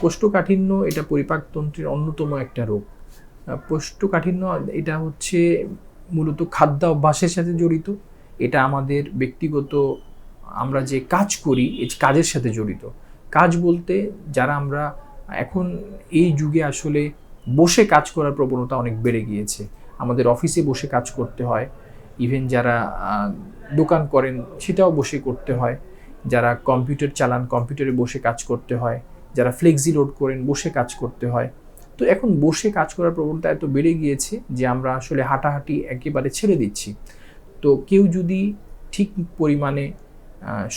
কোষ্ঠকাঠিন্য, এটা পরিপাকতন্ত্রের অন্যতম একটা রোগ। কোষ্ঠকাঠিন্য, এটা হচ্ছে মূলত খাদ্য অভ্যাসের সাথে জড়িত। এটা আমাদের ব্যক্তিগত, আমরা যে কাজ করি এই কাজের সাথে জড়িত। কাজ বলতে যারা আমরা এখন এই যুগে আসলে বসে কাজ করার প্রবণতা অনেক বেড়ে গিয়েছে। আমাদের অফিসে বসে কাজ করতে হয়। ইভেন যারা দোকান করেন, সেটাও বসে করতে হয়। যারা কম্পিউটার চালান, কম্পিউটারে বসে কাজ করতে হয়। যারা ফ্লেক্সি লোড করেন, বসে কাজ করতে হয়। তো এখন বসে কাজ করার প্রবণতা এত বেড়ে গিয়েছে যে আমরা আসলে হাঁটাহাঁটি একেবারে ছেড়ে দিচ্ছি। তো কেউ যদি ঠিক পরিমাণে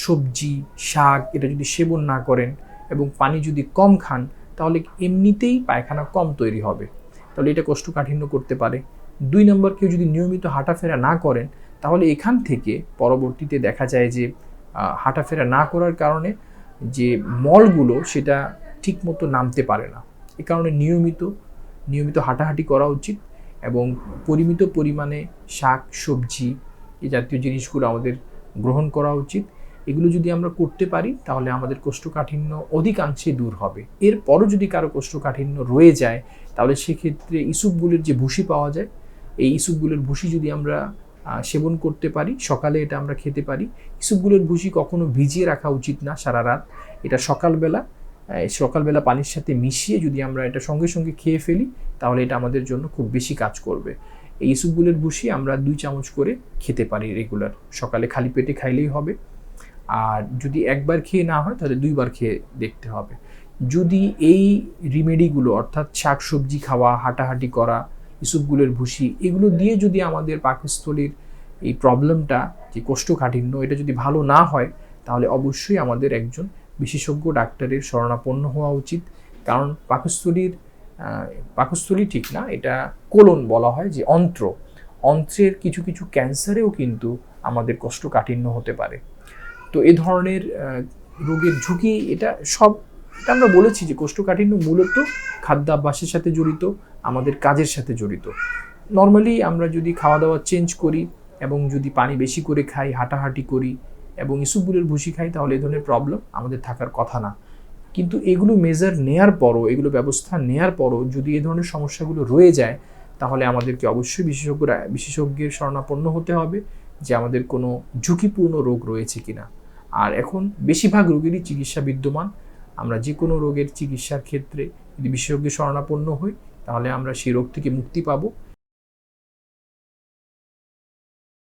সবজি, শাক এটা যদি সেবন না করেন এবং পানি যদি কম খান, তাহলে এমনিতেই পায়খানা কম তৈরি হবে। তাহলে এটা কোষ্ঠকাঠিন্য করতে পারে। দুই নম্বর, কেউ যদি নিয়মিত হাঁটাফেরা না করেন, তাহলে এখান থেকে পরবর্তীতে দেখা যায় যে হাঁটাফেরা না করার কারণে যে মলগুলো সেটা ঠিকমতো নামতে পারে না। এ কারণে নিয়মিত নিয়মিত হাঁটাহাঁটি করা উচিত এবং পরিমিত পরিমাণে শাক, সবজি এই জাতীয় জিনিসগুলো আমাদের গ্রহণ করা উচিত। এগুলো যদি আমরা করতে পারি, তাহলে আমাদের কোষ্ঠকাঠিন্য অধিকাংশে দূর হবে। এরপরও যদি কারও কোষ্ঠকাঠিন্য রয়ে যায়, তাহলে সেক্ষেত্রে ইসুপগুলির যে ভুসি পাওয়া যায়, এই ইসুপগুলোর ভুসি যদি আমরা সেবন করতে পারি, সকালে এটা আমরা খেতে পারি। ইসুপগুলোর ভুসি কখনো ভিজিয়ে রাখা উচিত না সারা রাত। এটা সকালবেলা সকালবেলা পানির সাথে মিশিয়ে যদি আমরা এটা সঙ্গে সঙ্গে খেয়ে ফেলি, তাহলে এটা আমাদের জন্য খুব বেশি কাজ করবে। এই ইসুপগুলোর ভুসি আমরা দুই চামচ করে খেতে পারি রেগুলার। সকালে খালি পেটে খাইলেই হবে। আর যদি একবার খেয়ে না হয়, তাহলে দুইবার খেয়ে দেখতে হবে। যদি এই রিমেডিগুলো অর্থাৎ শাক সবজি খাওয়া, হাঁটাহাঁটি করা ইসুপগুলোর ভুসি এগুলো দিয়ে যদি আমাদের পাকস্থলীর এই প্রবলেমটা যে কোষ্ঠকাঠিন্য এটা যদি ভালো না হয় তাহলে অবশ্যই আমাদের একজন বিশেষজ্ঞ ডাক্তারের শরণাপন্ন হওয়া উচিত। কারণ পাকস্থলীর পাকস্থলী ঠিক না এটা কোলন বলা হয় যে অন্ত্র। অন্ত্রের কিছু কিছু ক্যান্সারেও কিন্তু আমাদের কোষ্ঠকাঠিন্য হতে পারে। তো এ ধরনের রোগের ঝুঁকি এটা সব এটা আমরা বলেছি যে কোষ্ঠকাঠিন্য মূলত খাদ্যাভ্যাসের সাথে জড়িত, আমাদের কাজের সাথে জড়িত। নর্মালি আমরা যদি খাওয়া দাওয়া চেঞ্জ করি এবং যদি পানি বেশি করে খাই, হাঁটাহাঁটি করি এবং ইসুপগুলোর ভুসি খাই, তাহলে এই ধরনের প্রবলেম আমাদের থাকার কথা না। কিন্তু এগুলো মেজার নেয়ার পরও, এগুলো ব্যবস্থা নেয়ার পরও যদি এ ধরনের সমস্যাগুলো রয়ে যায়, তাহলে আমাদেরকে অবশ্যই বিশেষজ্ঞরা, বিশেষজ্ঞের শরণাপন্ন হতে হবে যে আমাদের কোনো ঝুঁকিপূর্ণ রোগ রয়েছে কিনা। আর এখন বেশিরভাগ রোগেরই চিকিৎসা বিদ্যমান আমরা যে কোনো রোগের চিকিৎসার ক্ষেত্রে যদি বিশেষজ্ঞ শরণাপন্ন হই, তাহলে আমরা সেই রোগ থেকে মুক্তি পাবো।